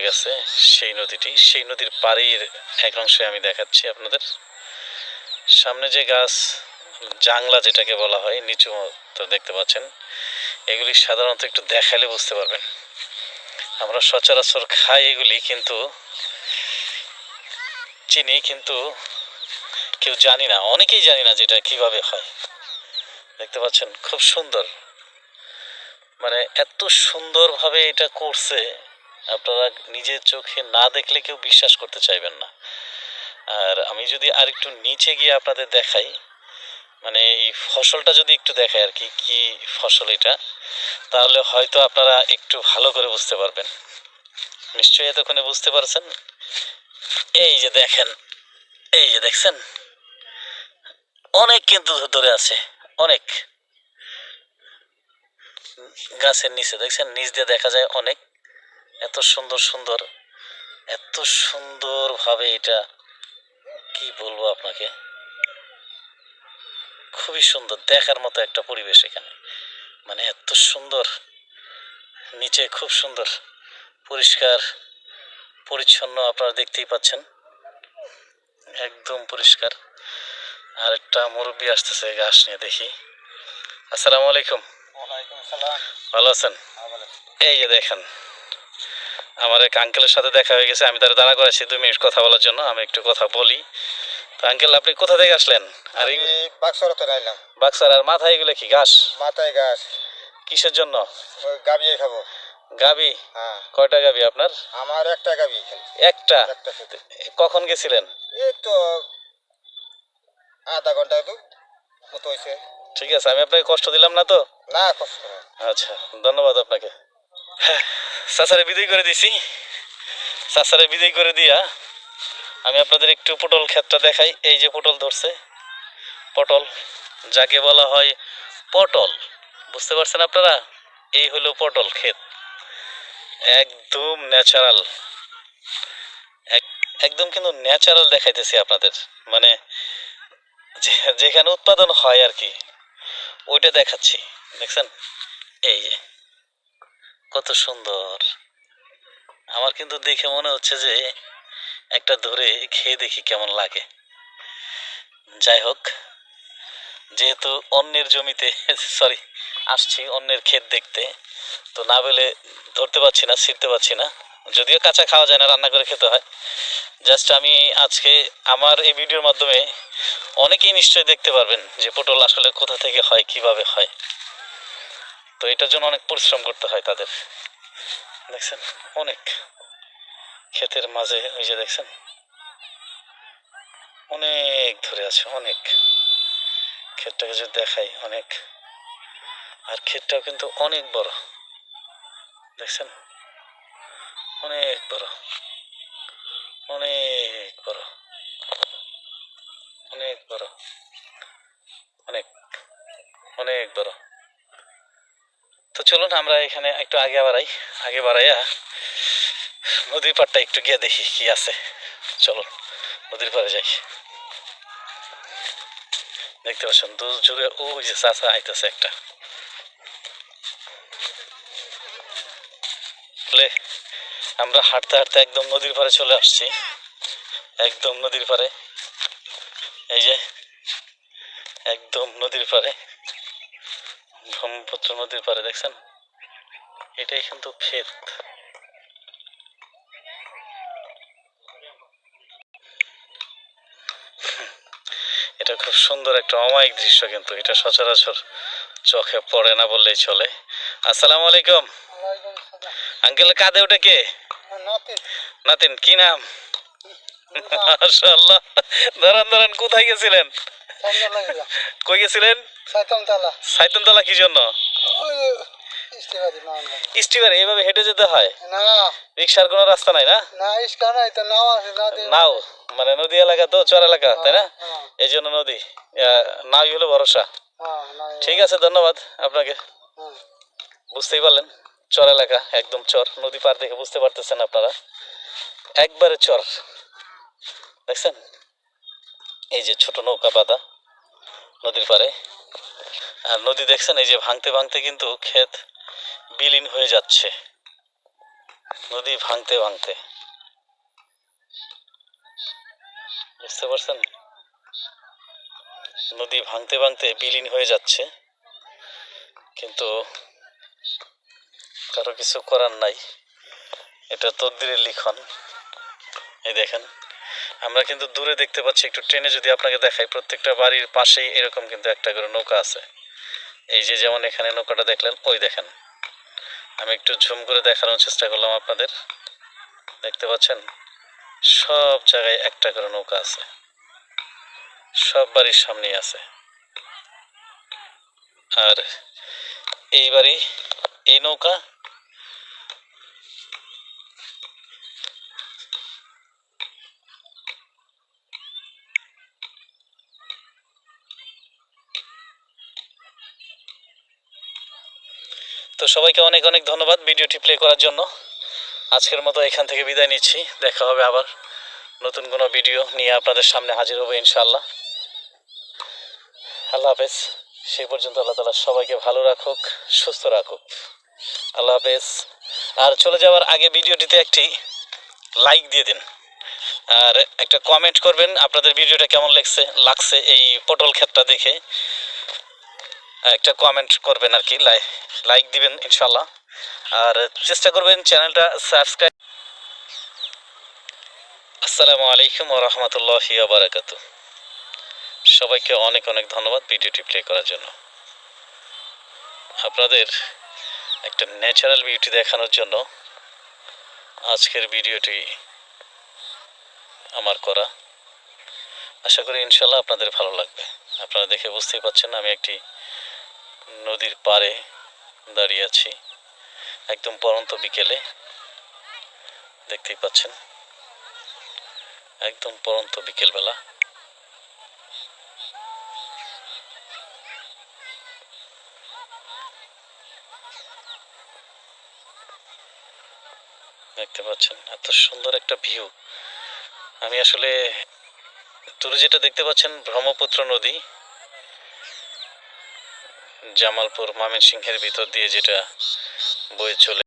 গেছে সেই নদীটি। সেই নদীর পাড়ের এক অংশে আমি দেখাচ্ছি আপনাদের। সামনে যে গাছ, জাংলা যেটাকে বলা হয়, নিচু তো দেখতে পাচ্ছেন। এগুলি সাধারণত একটু দেখালে বুঝতে পারবেন। আমরা সচরাচর খাই এগুলি, কিন্তু চিনি কিন্তু কেউ জানি না। অনেকেই জানি না যেটা কীভাবে হয়। দেখতে পাচ্ছেন, খুব সুন্দর। মানে এত সুন্দরভাবে এটা করছে আপনারা নিজের চোখে না দেখলে কেউ বিশ্বাস করতে চাইবেন না। আর আমি যদি আরেকটু নিচে গিয়ে আপনাদের দেখাই মানে এই ফসলটা যদি একটু দেখাই আর কি কি ফসল এটা, তাহলে হয়তো আপনারা একটু ভালো করে বুঝতে পারবেন। নিশ্চয়ই এতক্ষণে বুঝতে পারছেন? এই যে দেখেন, এই যে দেখছেন? অনেক কিন্তু ধরে আছে, অনেক। গাছের নিচে, দেখছেন? নিচ দিয়ে দেখা যায় অনেক। এত সুন্দর সুন্দর এত সুন্দরভাবে এটা কি বলব আপনাকে? খুবই সুন্দর দেখার মতো একটা পরিবেশ এখানে। মানে এত সুন্দর নিচে খুব সুন্দর পরিষ্কার পরিচ্ছন্ন আপনারা দেখতেই পাচ্ছেন। একদম পরিষ্কার। আর একটা মুরব্বী আসতেছে ঘাস নিয়ে দেখি। আসসালামু আলাইকুম। ভালো আছেন? এই যে দেখেন আমার এক আঙ্কেলের সাথে দেখা হয়ে গেছে আমি তারা দাঁড়া করেছি দুই মিনিট কথা বলার জন্য আমি একটু কথা বলি। তো আঙ্কেল আপনি কোথা থেকে আসলেন? আর এই আমি বাক্সরতে নাইলাম বাক্সার আর মাথায় এগুলো কি ঘাস? মাথায় গাছ কিসের জন্য? গাবিয়ে খাব। গাবি? হ্যাঁ। কয়টা গাবি আপনার? আমার একটা গাবি একটা? কখন গেছিলেন? এই তো আধা ঘণ্টা তো মতো হয়েছে ঠিক আছে আমি আপনাকে কষ্ট দিলাম না তো? না কষ্ট আচ্ছা ধন্যবাদ আপনাকে। হ্যাঁ বিদায় করে দিছি। সাসারে বিদায় করে দিয়া আমি আপনাদের একটু পটল ক্ষেতটা দেখাই। এই যে পটল ধরছে, পটল, যাকে বলা হয় পটল। বুঝতে পারছেন আপনারা? এই হলো পটল ক্ষেত। একদম ন্যাচারাল একদম কিন্তু ন্যাচারাল দেখাইতেছি আপনাদের। মানে যেখানে উৎপাদন হয় আর কি, ওইটা দেখাচ্ছি। দেখছেন? এই যে। কত সুন্দর। আমার কিন্তু দেখে মনে হচ্ছে যে একটা ধরে খেয়ে দেখি কেমন লাগে। যাই হোক, যেহেতু অন্যের জমিতে সরি আসছি অন্যের ক্ষেত দেখতে, তো না পেলে ধরতে পারছি না, ছিঁড়তে পারছি না। যদিও কাঁচা খাওয়া যায় না, রান্না করে খেতে হয়। জাস্ট আমি আজকে আমার এই ভিডিওর মাধ্যমে অনেকেই নিশ্চয়ই দেখতে পারবেন যে পটল আসলে কোথা থেকে হয়, কীভাবে হয়। তো এটার জন্য অনেক পরিশ্রম করতে হয় তাদের। দেখছেন? অনেক। ক্ষেতের মাঝে ওই যে দেখছেন? অনেক ধরে আছে, অনেক। ক্ষেতটাকে যদি দেখাই, অনেক। আর ক্ষেতটাও কিন্তু অনেক বড়। দেখছেন? অনেক বড়। অনেক বড় অনেক বড় অনেক অনেক বড় তো চলুন, আমরা এখানে একটু আগে বাড়াই আগে বাড়াইয়া নদীর পাড়টা একটু গিয়ে দেখি কি আছে। চলো নদীর পাড়ে যাই। দেখতে পাচ্ছেন দূর জুড়ে ওই যে চাষা আইতেছে একটা। আমরা হাঁটতে হাঁটতে একদম নদীর পাড়ে চলে আসছি। একদম নদীর পাড়ে। এই যে, একদম নদীর পাড়ে। ব্রহ্মপুত্র নদীর পাড়ে দেখছেন? এটাই কিন্তু ক্ষেত। এটা খুব সুন্দর একটা অমায়িক দৃশ্য কিন্তু এটা সচরাচর চোখে পড়ে না বললেই চলে। আসসালামু আলাইকুম। আঙ্কেল কাঁদে ওটা কে? নতি নাতিন কি নাম? মাশাআল্লাহ। দাঁড়ান দাঁড়ান কোথায় গেছিলেন? কই গেছিলেন? সাইতনতলা কি জন্য? স্টিমার এইভাবে হেঁটে যেতে হয়? না। রিক্সার কোনো রাস্তা নাই না? না ইসকা নাই তো নাও আছে নাও মানে নদী এলাকা তো চর এলাকা তাই না? হ্যাঁ এই জন্য নদী। নাওই হলো ভরসা। হ্যাঁ ঠিক আছে ধন্যবাদ আপনাকে। হ্যাঁ বুঝতেই পারলেন চর এলাকা একদম চর। নদী পার দেখে বুঝতে পারতেছেন আপনারা। একবারে চর। দেখছেন? এই যে ছোট নৌকা বাঁধা নদীর পারে আর নদী দেখছেন, এই যে ভাঙতে ভাঙতে কিন্তু ক্ষেত বিলীন হয়ে যাচ্ছে। নদী ভাঙতে ভাঙতে। বুঝতে পারছেন? নদী ভাঙতে ভাঙতে বিলীন হয়ে যাচ্ছে। কিন্তু কারও কিছু করার নাই। এটা তকদিরের লিখন। এই দেখেন। আমরা কিন্তু দূরে দেখতে পাচ্ছি, একটু ট্রেনে যদি আপনাকে দেখাই, প্রত্যেকটা বাড়ির পাশেই এরকম কিন্তু একটা করে নৌকা আছে। এই যে যেমন এখানে নৌকাটা দেখলেন, ওই দেখেন। আমি একটু ঝুম করে দেখানোর চেষ্টা করলাম আপনাদের। দেখতে পাচ্ছেন? সব জায়গায় একটা করে নৌকা আছে। সব বাড়ির সামনেই আছে। আর এই বাড়ি, এই নৌকা তো সবাইকে অনেক অনেক ধন্যবাদ ভিডিওটি প্লে করার জন্য। আজকের মতো এখান থেকে বিদায় নিচ্ছি। দেখা হবে আবার নতুন কোনো ভিডিও নিয়ে আপনাদের সামনে হাজির হব ইনশাআল্লাহ। আল্লাহ হাফেজ। সেই পর্যন্ত আল্লাহ তালা সবাইকে ভালো রাখুক, সুস্থ রাখুক। আল্লাহ হাফেজ। আর চলে যাওয়ার আগে ভিডিওটিতে একটি লাইক দিয়ে দিন। আর একটা কমেন্ট করবেন, আপনাদের ভিডিওটা কেমন লাগছে লাগছে এই পটল ক্ষেতটা দেখে। একটা কমেন্ট করবেন আর কি লাইক দিবেন ইনশাল্লাহ আর চেষ্টা করবেন চ্যানেলটা সাবস্ক্রাইব আসসালামু আলাইকুম রহমতুল্লাহি বারাকাতু সবাইকে অনেক অনেক ধন্যবাদ ভিডিওটি প্লে করার জন্য। আপনাদের একটা ন্যাচারাল বিউটি দেখানোর জন্য আজকের ভিডিওটি আমার করা। আশা করি ইনশাল্লাহ আপনাদের ভালো লাগবে। আপনারা দেখে বুঝতেই পারছেন আমি একটি নদীর পাড়ে দাঁড়িয়ে আছি, একদম পরন্ত বিকেলে। দেখতেই পাচ্ছেন, একদম পরন্ত বিকেলবেলা। দেখতে পাচ্ছেন, এত সুন্দর একটা ভিউ। আমি আসলে দূরে যেটা দেখতে পাচ্ছেন, ব্রহ্মপুত্র নদী। জামালপুর ময়মনসিংহের ভিতর দিয়ে যেটা বয়ে চলে